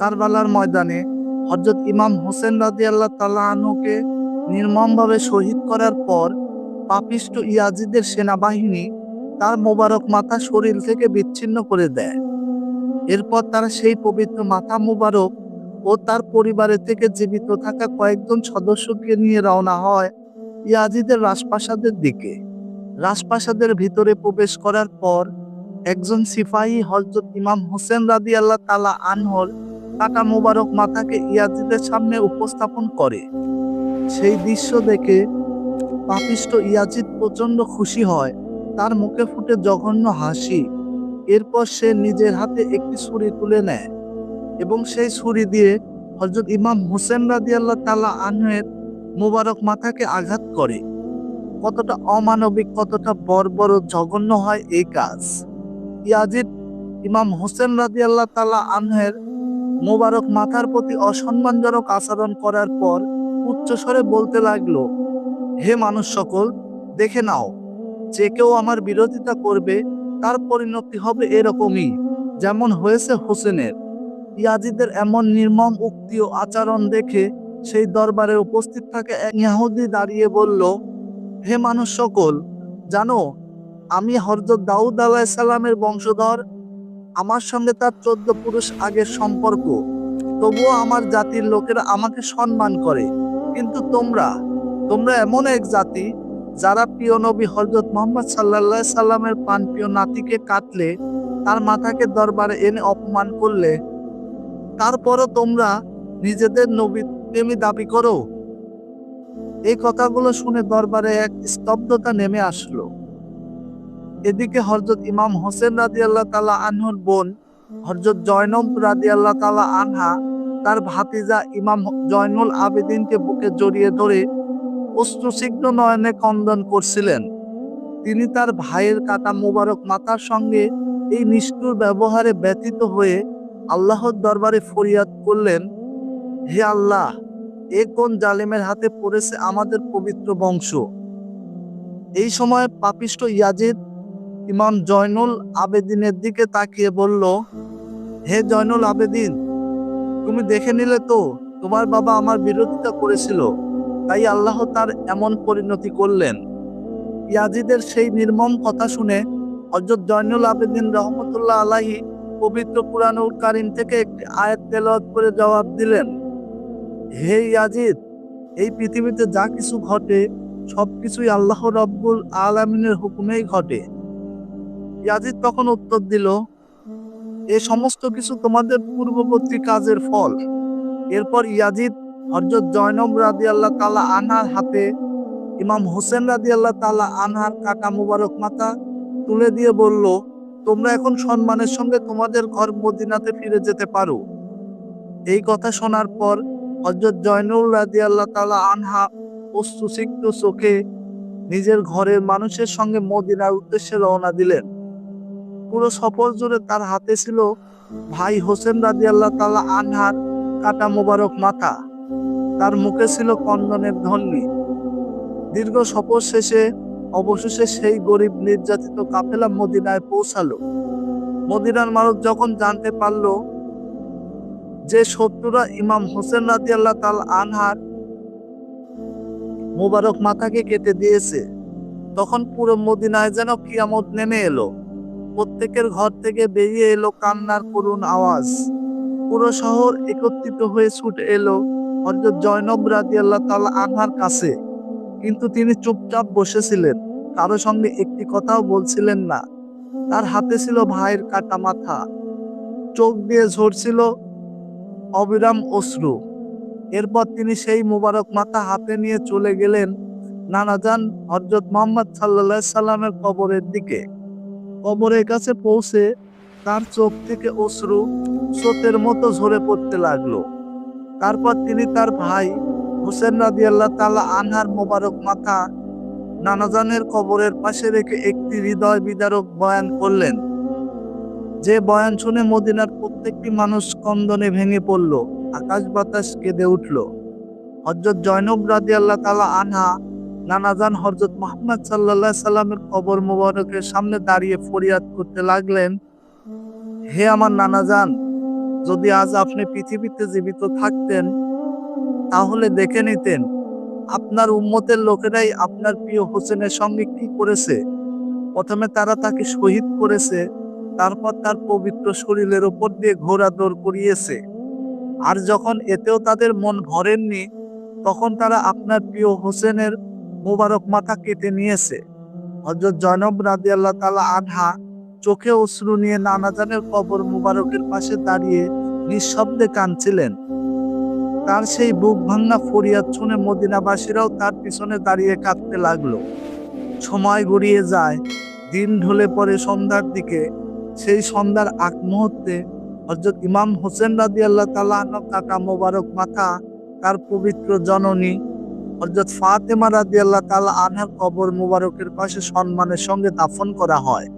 কারবালার ময়দানে হজরত ইমাম হোসেন রাজি আল্লাহ নির্মমভাবে শহীদ করার পর পাপিষ্ট ইয়াজিদের সেনাবাহিনী তার মোবারক মাথা শরীর থেকে বিচ্ছিন্ন করে দেয়। এরপর তারা সেই পবিত্র মাথা মোবারক ও তার পরিবারের থেকে জীবিত থাকা কয়েকজন সদস্যকে নিয়ে রওনা হয় ইয়াজিদের রাজপ্রাসাদের দিকে। রাজপ্রাসাদের ভিতরে প্রবেশ করার পর একজন সিপাহী হজরত ইমাম হোসেন রাদি আল্লাহ তালা আনহর কাটা মোবারক মাথাকে ইয়াজিদের সামনে উপস্থাপন করে। সেই দৃশ্য দেখে পাপিষ্ট ইয়াজিদ প্রচণ্ড খুশি হয়, তার মুখে ফুটে জঘন্য হাসি। এরপর সে নিজের হাতে একটি ছুরি তুলে নেয় এবং সেই ছুরি দিয়ে হজরত ইমাম হোসেন রাদি আল্লাহ তালা আনহের মোবারক মাথাকে আঘাত করে। কতটা অমানবিক, কতটা বর্বর জঘন্য হয় এই কাজ। ইয়াজিদ ইমাম হোসেন রাজি আল্লাহ তালা আনহের মোবারক মাথার প্রতি অসম্মানজনক আচরণ করার পর উচ্চস্বরে বলতে লাগল, হে মানুষ সকল, দেখে নাও, যে কেউ আমার বিরোধিতা করবে, তার পরিণতি হবে এরকমই, যেমন হয়েছে হোসেনের। ইয়াজিদের এমন নির্মম উক্তি ও আচরণ দেখে সেই দরবারে উপস্থিত থাকে এক ইয়াহুদি দাঁড়িয়ে বলল, হে মানুষ সকল, জানো আমি হরজত দাউদ আলাহিসাল্লামের বংশধর। আমার সঙ্গে তার চোদ্দ পুরুষ আগের সম্পর্ক। তবুও আমার জাতির লোকেরা আমাকে সম্মান করে। কিন্তু তোমরা তোমরা এমন এক জাতি, যারা প্রিয় নবী হরজত মোহাম্মদ সাল্লাহ সাল্লামের পান প্রিয় নাতিকে কাটলে, তার মাথাকে দরবারে এনে অপমান করলে। তারপরও তোমরা নিজেদের নবী প্রেমী দাবি করো। এই কথাগুলো শুনে দরবারে এক স্তব্ধতা নেমে আসলো। এদিকে হরজত ইমাম হোসেন রাজি আল্লাহ তালা আনহুর বোন হরজত জয়নব রাজি আল্লাহ তালা আনহা, তার ভাতিজা ইমাম জয়নুল আবেদিনকে বুকে জড়িয়ে ধরে অশ্রুসিগ্ন নয়নে কন্দন করছিলেন। তিনি তার ভাইয়ের কাটা মুবারক মাতার সঙ্গে এই নিষ্ঠুর ব্যবহারে ব্যতীত হয়ে আল্লাহর দরবারে ফরিয়াদ করলেন, হে আল্লাহ, এ কোন জালেমের হাতে পড়েছে আমাদের পবিত্র বংশ? এই সময় পাপিষ্ট ইয়াজিদ ইমাম জয়নুল আবেদিনের দিকে তাকিয়ে বলল, হে জয়নুল আবেদিন, তুমি দেখে নিলে তো তোমার বাবা আমার বিরোধিতা করেছিল, তাই আল্লাহ তার এমন পরিণতি করলেন। ইয়াজিদের সেই নির্মম কথা শুনে হজরত জয়নুল আবেদিন রহমতুল্লাহ আলাহি পবিত্র কুরআনুল কারিম থেকে একটি আয়াত তেলাওয়াত করে জবাব দিলেন, হে ইয়াজিদ, এই পৃথিবীতে যা কিছু ঘটে সবকিছুই আল্লাহ রব্বুল আলামিনের হুকুমেই ঘটে। ইয়াজিদ তখন উত্তর দিল, এ সমস্ত কিছু তোমাদের পূর্ববর্তী কাজের ফল। এরপর ইয়াজিদ হজরত জয়নব রাদি আল্লাহ তালা আনহার হাতে ইমাম হোসেন রাদি আল্লাহ তালা আনহার কাকা মুবারক মাথা তুলে দিয়ে বলল, তোমরা এখন সম্মানের সঙ্গে তোমাদের ঘর মদিনাতে ফিরে যেতে পারো। এই কথা শোনার পর হজরত জয়নুল রাজি আল্লাহ তালা আনহা অস্তুসিক্ত চোখে নিজের ঘরের মানুষের সঙ্গে মদিনার উদ্দেশ্যে রওনা দিলেন। পুরো সফর জুড়ে তার হাতে ছিল ভাই হোসেন রাজি আল্লাহ তালা আনহার কাটা মোবারক মাথা। তার মুখে ছিল কন্দনের ধ্বনি দীর্ঘ সফর শেষে অবশেষে সেই গরিব নির্যাতিত কাফেলা মদিনায় পৌঁছালো। মদিনার মানুষ যখন জানতে পারল যে শত্রুরা ইমাম হোসেন রাজি আল্লাহ তাল আনহার মোবারক মাথাকে কেটে দিয়েছে, তখন পুরো মদিনায় যেন কিয়ামত নেমে এলো। প্রত্যেকের ঘর থেকে বেরিয়ে এলো কান্নার করুণ আওয়াজ। পুরো শহর একত্রিত হয়ে ছুটে এলো হজরত জয়নব রাজি আল্লাহ তালা আনহার কাছে। কিন্তু তিনি চুপচাপ বসেছিলেন, কারও সঙ্গে একটি কথাও বলছিলেন না। তার হাতে ছিল ভাইয়ের কাটা মাথা। চোখ দিয়ে ঝরছিল অবিরাম অশ্রু। এরপর তিনি সেই মুবারক মাথা হাতে নিয়ে চলে গেলেন নানাজান হজরত মোহাম্মদ সাল্লা সাল্লামের কবরের দিকে। কবরের কাছে পৌঁছে তার চোখ থেকে অশ্রু স্রোতের মতো ঝরে পড়তে লাগল। তারপর তিনি তার ভাই হোসেন রাজি আল্লাহ তালা আনহার মোবারক মাথা নানাজানের কবরের পাশে রেখে একটি হৃদয় বিদারক বয়ান করলেন। যে বয়ান শুনে মদিনার প্রত্যেকটি মানুষ কন্দনে ভেঙে পড়ল, আকাশ বাতাস কেঁদে উঠল। হজরত জয়নব রাজি আল্লাহ তালা আনহা নানাজান হজরত মোহাম্মদ সাল্লাহ সাল্লামের কবর মোবারকের সামনে দাঁড়িয়ে ফরিয়াদ করতে লাগলেন, হে আমার নানাজান, যদি আজ আপনি পৃথিবীতে জীবিত থাকতেন, তাহলে দেখে নিতেন, আপনার উম্মতের লোকেরাই আপনার প্রিয় হোসেনের সঙ্গে কি করেছে। প্রথমে তারা তাকে শহীদ করেছে, তারপর তার পবিত্র শরীরের ওপর দিয়ে ঘোড়া দৌড় করিয়েছে। আর যখন এতেও তাদের মন ভরেননি, তখন তারা আপনার প্রিয় হোসেনের মোবারক মাথা কেটে নিয়েছে। হজরত জয়নব রাজি আল্লাহ তালা আনহা চোখে অশ্রু নিয়ে নানাজানের কবর মুবারকের পাশে দাঁড়িয়ে নিঃশব্দে কাঁদছিলেন। তার সেই বুক ভাঙা ফরিয়াদ শুনে মদিনাবাসীরাও তার পিছনে দাঁড়িয়ে কাঁদতে লাগল। সময় গড়িয়ে যায়, দিন ঢলে পড়ে সন্ধ্যার দিকে। সেই সন্ধ্যার আগ মুহূর্তে হজরত ইমাম হোসেন রাদি আল্লাহ তালা কাকা মোবারক মাথা তার পবিত্র জননী হজরত ফাতেমা রাদি আল্লাহ তাল আনহার কবর মুবারকের পাশে সম্মানের সঙ্গে দাফন করা হয়।